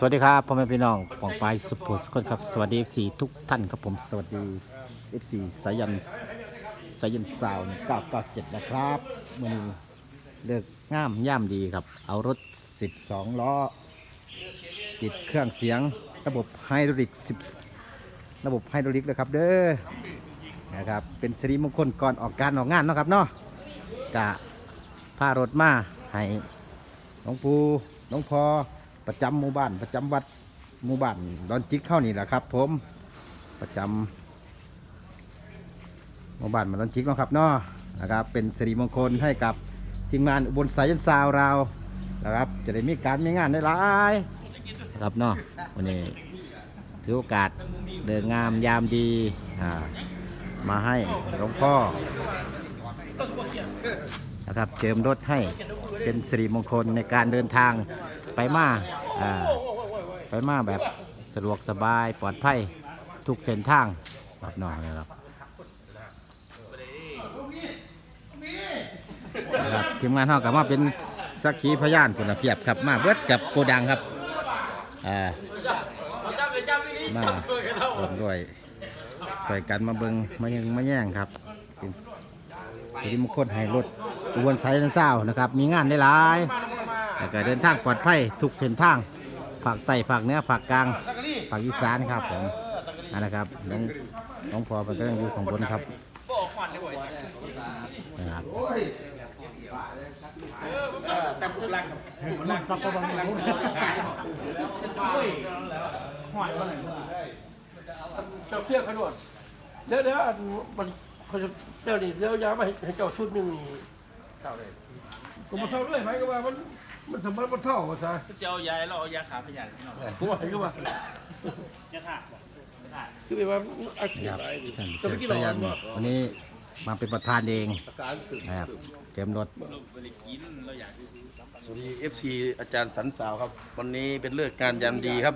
สวัสดีครับพ่อแม่พี่น้องปองปายสุภุสคนครับ สวัสดี FC ทุกท่านครับผมสวัสดี FC สายันสายันสาว997นะครับมื่อนี้เลือกง่ามย่ามดีครับ เอารถ12ล้อ ติดเครื่องเสียงระบบไฮดรอลิก10ระบบไฮดรอลิกเลยครับเด้อนะครับเป็นสิริมงคลก่อนออกการออกงานเนาะครับเนาะกะพารถมาให้หลวงปู่หลวงพ่อ ประจำหมู่บ้านประจำวัดหมู่บ้านดอนจิกเข้านี่แหละครับ ผมประจำหมู่บ้านมาดอนจิกเนาะครับเนาะนะครับ เป็นสิริมงคลให้กับทีมงานอุบลสายยันซาวเรานะครับ จะได้มีการมีงานได้หลายนะครับเนาะวันนี้ถือโอกาสเดินงามยามดีอ่ามาให้หลวงพ่อนะครับเจิมรถให้เป็นสิริมงคลในการเดินทาง ไปมาอ่าไปมาแบบสะดวกสบายปลอดภัยทุกเส้นทางครับน้องนะครับครับทีมงานเฮากับมาเป็นสักขีพยานคนละเพียบครับมาเบิดกับโกดังครับอ่ามาร่วมด้วยช่วยกันมาเบิงมายังมาแย่งครับเป็นสิริมงคลให้รถอุบลสายเศร้านะครับ มีงานได้หลาย แล้วก็เดินทางปลอดภัยทุกเส้นทางภาคใต้ภาคเหนือภาคกลางภาคอีสานครับผมนั่นนะครับน้องน้องพอมันก็ยังอยู่ข้างบนครับนะครับเจ้าเพี้ยขนวดเดี๋ยวเดี๋ยวอันมันเขาจะเดี๋ยวนี้เดี๋ยวยามาให้ให้เจ้าชุดหนึ่งนี่เท่าเลยก็มาเท่าด้วยไหมก็ว่ามัน มันสมมติมันเท่าว่าซะจะเอายาเราเอายาขาพยาธิหน่อยผมว่าก็ว่าจะขาดจะขาดคือแบบว่าอักเสครับบอะไรนี่ท่านจะไปเจ้ากินสาหรยัอนบ่วันนี้มาเป็นประธานเองนะครับเกมรถเราไปกินเราอยากดูสวัสดี FC อาจารย์สันสาวครับ วันนี้เป็นเลิกงานยามดีครับ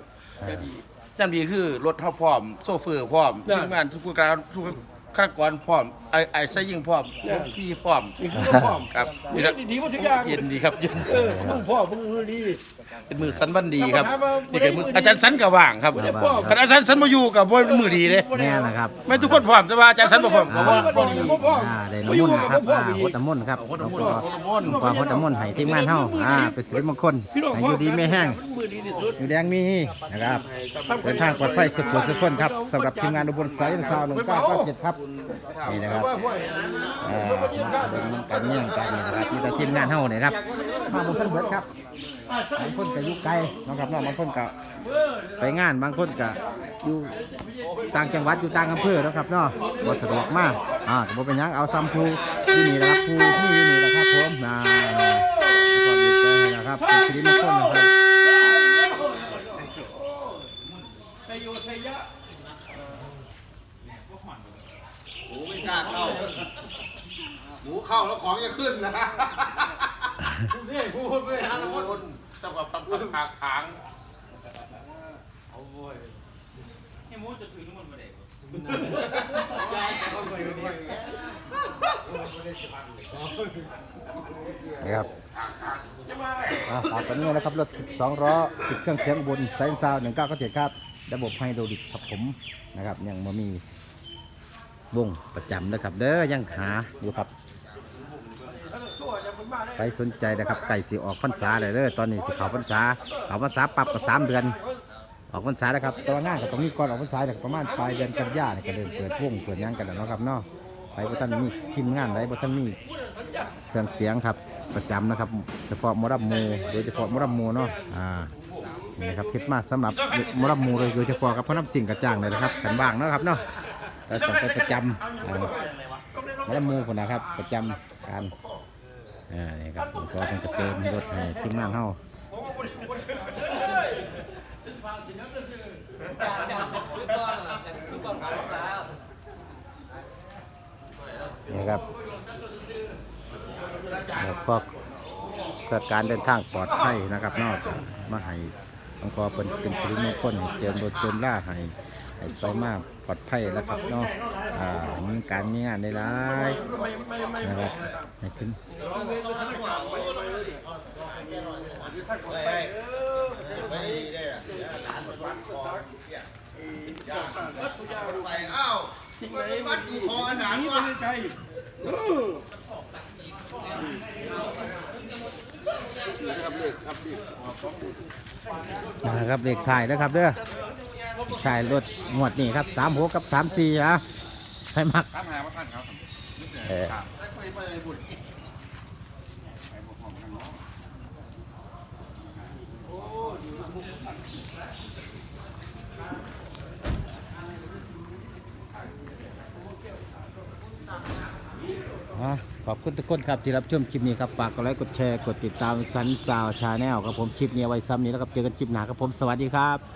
ยามดีคือรถเท่าพร้อม โซเฟอร์พร้อมทีมงานทุกการทุก ข้ากรพร้อมไอไอไซยิ่งพร้อมพี่พร้อมนี่คือก็พร้อมครับนี่นี่ก็นะดีว่าทุกอย่างเย็นดีครับเย็นเออมึงพ่อมึงดี เป็นมือสันบันดีครับธรรมดาว่านี่คือมืออาจารย์สันก็ว่างครับบ่ได้พร้อมขณะอาจารย์สันมาอยู่กับว่ามือดีเลยแน่นะครับไม่ทุกคนพร้อมแต่ว่าอาจารย์สันบ่พร้อมบ่บ่พร้พอร้มอมบ่พร้อมอ่าได้บ่น้ำอมยู่นต์กับนะครับบ่พร้อมอ่าอีหกดน้ำมนต์ครับหดน้ำมนต์หลวงพ่อหดน้ำมนต์หลวงพ่อหดน้ำมนต์ให้ทีมงานเฮาอ่าเป็นสิริมงคลพี่น้องให้พ่ออยู่ดีไม่แห้งมือ ดีที่สุด อยู่แดงมีนะครับเดินทางปลอดภัยสุขสุขคนครับสำหรับทีมงานอุบลสายซาวหนึ่งเก้าเก้าเจ็ดครับนี่นะครับว่าห้วยเอ่อมาเดินกันเยี่ยงกันนี่นะครับมีแต่ทีมงานเฮาเนี่ยครับมาบนต้นเบิดครับบางคนก็อยู่ไกลเนาะครับเนาะบางคนก็ไปงานบางคนก็อยู่ต่างจังหวัดอยู่ต่างอำเภอเนาะครับเนาะบ่สะดวกมากอ่าก็บ่เป็นหยังเอาซ้ำภูที่นี่นะครับภูที่นี่แหละครับผมนะขอบคุณใจนะครับเป็นสิริมงคลนะครับ ชัยโยชัยยะ หมูไม่กล้าเข้า หมูเข้าแล้วของ จะขึ้นนะนี่พูดไปหาแล้วคนสำหรับปังปังผากผางให้มูจะถึงมันมาได้นะครับอ่าฝากกันนี้นะครับรถ12ล้อติดเครื่องเสียงอุบนไซน์ซาวหนึ่งเก้าเก้าเจ็ดครับ ระบบไฮโดรลิกครับผมนะครับยังมามีวงประจำนะครับ เด้อยังหาอยู่ครับ ใครสนใจนะครับไก่สิออกพรรษาเลยเด้อตอนนี้สิเขาพรรษาเขาพรรษาปรับก็สามเดือน ออกพรรษาแล้วครับตัวางานก็ต้องมีก่อนออกพรรษาเนี่ยประมาณปลายเดือนกันยายนเนี่ยก็เริ่มเปิดวงเปิดยังกันแล้วเนาะครับเนาะไปบ่ท่านมีทีมงานไหนบ่ท่านมีเครื่องเสียงครับประจำนะครับ เฉพาะมรับมูโดยเฉพาะมรับมูเนาะอ่านี่นะครับคิดมาสำหรับมรับมูโดยเฉพาะกับเพราะน้ำสิ่งกระจ่างเลยนะครับกันบ้างนะครับเนาะเราต้องไปประจำอ่ามรับมูคนนะครับ ประจำการ อ่านี่ครับผมก็คงจะเติมรถให้ทีมงานเฮานี่ครับแล้วก็เกิดการเดินทางปลอดภัยนะครับนอกจากมาให้ หลวงพ่อเป็นเป็นสิริมงคลเจิมรถเจิมล่าให้ให้ไปมาปลอดภัยแล้วครับเนาะอ่ามีการมีงานได้ายนะครับให้ขึ้นไม่ดีได้อะวัดคอเนี่ยย่างวัดพญาไปเอ้าที่ไหมันนเป็นวัดอยู่คอหนานนี้วะไม่ไกลเออ นะครับเลขถ่ายนะครับเด้อถ่ายรถงวดนี่ครับสามหกกับสามสี่อะให้มักถามหาว่าท่านครับเอออะ ขอบคุณทุกคนครับที่รับชมคลิปนี้ครับฝากกดไลค์กดแชร์กดติดตามสันสาวชาแนลครับผมคลิปนี้ไว้ซ้ำนี้แล้วครับเจอกันคลิปหน้าครับผมสวัสดีครับ